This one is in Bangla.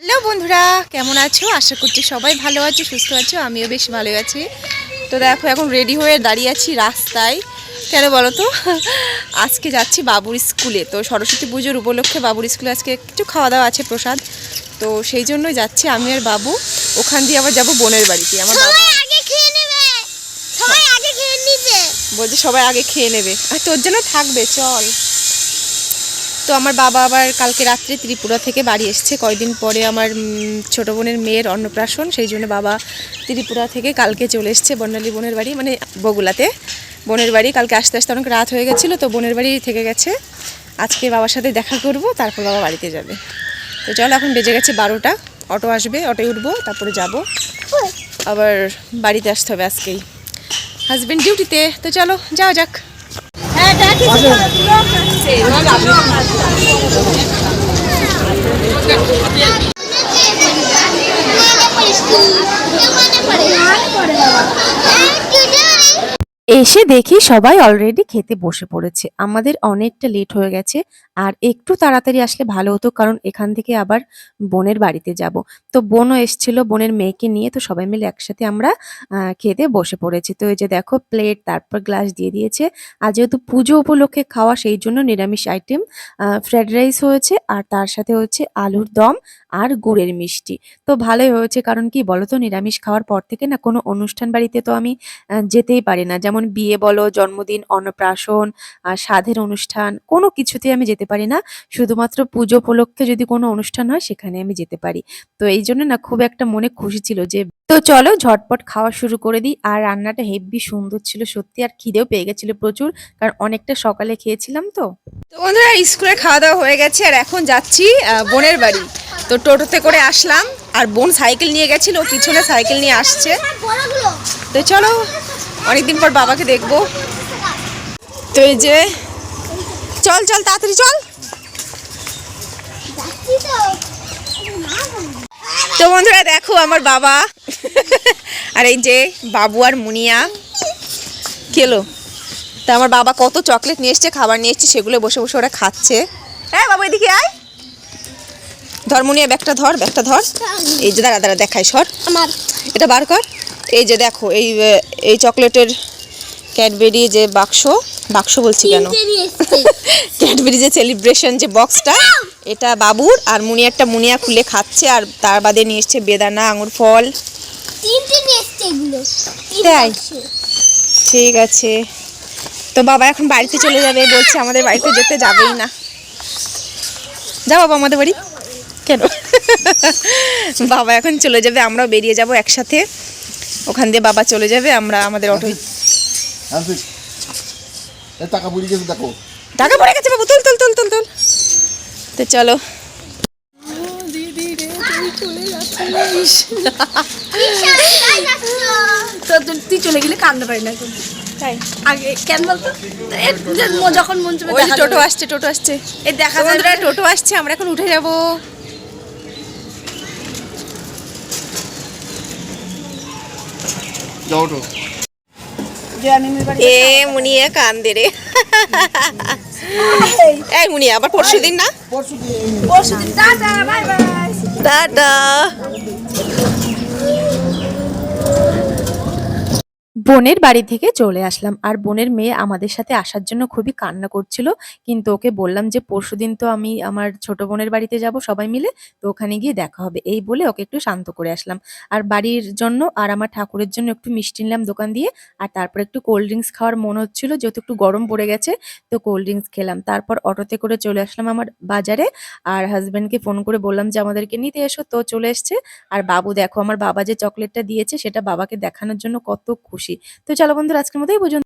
হ্যালো বন্ধুরা কেমন আছো? আশা করছি সবাই ভালো আছো সুস্থ আছো আমিও বেশ ভালো আছি। তো দেখো এখন রেডি হয়ে দাঁড়িয়ে আছি রাস্তায়। কেন বলো তো? আজকে যাচ্ছি বাবুর স্কুলে। তো সরস্বতী পুজোর উপলক্ষে বাবুর স্কুলে আজকে কিছু খাওয়া দাওয়া আছে প্রসাদ। তো সেই জন্যই যাচ্ছি আমি আর বাবু। ওখান দিয়ে আবার যাব বোনের বাড়িতে। আমার বাবা বলছে সবাই আগে খেয়ে নেবে। আর তোর জন্য থাকবে চল। তো আমার বাবা আবার কালকে রাত্রে ত্রিপুরা থেকে বাড়ি এসছে। কয়দিন পরে আমার ছোটো বোনের মেয়ের অন্নপ্রাশন, সেই জন্য বাবা ত্রিপুরা থেকে কালকে চলে এসছে বর্ণালী বোনের বাড়ি মানে বগুলাতে। বোনের বাড়ি কালকে আসতে আসতে অনেক রাত হয়ে গেছিল, তো বোনের বাড়ি থেকে গেছে। আজকে বাবার সাথে দেখা করব, তারপর বাবা বাড়িতে যাবে। তো চল, এখন বেজে গেছে বারোটা, অটো আসবে, অটোয় উঠবো, তারপরে যাব। আবার বাড়িতে আসতে হবে আজকেই। হাজবেন্ড ডিউটিতে তো চলো, যাওয়া যাক। হ্যাঁ এসে দেখি সবাই অলরেডি খেতে বসে পড়েছে। আমাদের অনেকটা লেট হয়ে গেছে আর একটু তাড়াতাড়ি আসলে ভালো হতো কারণ এখান থেকে আবার বোনের বাড়িতে যাব। তো বোনও এসেছিল, বোনের মেয়েকে নিয়ে, তো সবাই মিলে একসাথে আমরা খেতে বসে পড়েছি। তো এই যে দেখো প্লেট তারপর গ্লাস দিয়ে দিয়েছে। আর যেহেতু পুজো উপলক্ষে খাওয়া, সেই জন্য নিরামিষ আইটেম ফ্রাইড রাইস হয়েছে আর তার সাথে হচ্ছে আলুর দম আর গুড়ের মিষ্টি। তো ভালোই হয়েছে কারণ কি বলতো, নিরামিষ খাওয়ার পর থেকে না কোনো অনুষ্ঠান বাড়িতে তো আমি যেতেই পারি না। যেমন বিয়ে বলো, জন্মদিন, অন্নপ্রাশন সাধের অনুষ্ঠান, কোনো কিছুতেই আমি যেতে পারি না। শুধুমাত্র পুজো উপলক্ষে যদি কোনো অনুষ্ঠান হয়, সেখানে আমি যেতে পারি। তো এই জন্য না খুব একটা মনে খুশি ছিল যে, তো চলো ঝটপট খাওয়া শুরু করে দিই। আর রান্নাটা হেভি সুন্দর ছিল, সত্যি আর খিদেও পেয়ে গেছিল প্রচুর, কারণ অনেকটা সকালে খেয়েছিলাম তো। তো বন্ধুরা, স্কুলে খাওয়া দাওয়া হয়ে গেছে, আর এখন যাচ্ছি বোনের বাড়ি। তো টোটোতে করে আসলাম, আর বোন সাইকেল নিয়ে গেছিল, পিছনে সাইকেল নিয়ে আসছে। তো চলো অনেকদিন পর বাবাকে দেখব। তো এই যে চল চল তাড়াতাড়ি চল। তো বন্ধুরা দেখো আমার বাবা। আর এই যে বাবু আর মুনিয়া। খেলো তা আমার বাবা কত চকলেট নিয়ে এসছে খাবার নিয়ে এসছে সেগুলো বসে বসে ওরা খাচ্ছে। হ্যাঁ বাবা এদিকে আয়। ধর মুনিয়া ব্যাগটা ধর ব্যাগটা ধর। এই যে দাঁড়া দাঁড়া দেখাই সর। আমার। এটা বার কর। এই যে দেখো এই এই চকলেটের ক্যাডবেরি যে বাক্স বাক্স বলছি কেন? ক্যাডবেরি যে সেলিব্রেশন যে বক্সটা এটা বাবুর আর মুনিয়ারটা মুনিয়া খুলে খাচ্ছে আর তার বাদে নিয়ে এসছে বেদানা আঙুর ফল। তাই? ঠিক আছে। তো বাবা এখন বাড়িতে চলে যাবে বলছে আমাদের বাড়িতে যেতে যাবেই না। যা বাবা আমাদের বাড়ি? কেন? বাবা এখন চলে যাবে আমরাও বেরিয়ে যাব একসাথে। ওখান দিয়ে বাবা চলে যাবে আমরা আমাদের এ টাকা বুড়ি গেছে দেখো। টাকা পড়ে গেছে বাবু তুল তুল তুল তুল তুল। তো চলো। তাই চলে গেলে কান্দতে পারি না তাই। আগে কেন বলতো? যখন মন টোটো আসছে টোটো আসছে। এই দেখা টোটো আসছে আমরা এখন উঠে যাব। যাও তো। যে আমি এ মুনিয়া কান্দে রে। এই মুনিয়া আবার পরশু দিন না? পরশু দিন পরশু দিন টাটা বাই বাই। টাটা। বোনের বাড়ি থেকে চলে আসলাম। আর বোনের মেয়ে আমাদের সাথে আসার জন্য খুবই কান্না করছিল। কিন্তু ওকে বললাম যে, পরশুদিন তো আমি আমার ছোট বোনের বাড়িতে যাব সবাই মিলে, তো ওখানে গিয়ে দেখা হবে। এই বলে ওকে একটু শান্ত করে আসলাম। আর বাড়ির জন্য আর আমার ঠাকুরের জন্য একটু মিষ্টি নিলাম দোকান দিয়ে। আর তারপর একটু কোল্ড ড্রিঙ্কস খাওয়ার মন হচ্ছিল, যেহেতু একটু গরম পড়ে গেছে, তো কোল্ড ড্রিঙ্কস খেলাম। তারপর অটোতে করে চলে আসলাম আমার বাজারে। আর হাজব্যান্ডকে ফোন করে বললাম যে, আমাদেরকে নিতে এসো। তো চলে এসছে। আর বাবু, দেখো, আমার বাবা যে চকলেটটা দিয়েছে, সেটা বাবাকে দেখানোর জন্য কত খুশি। তো চলো বন্ধুরা আজকের মতো এই পর্যন্ত।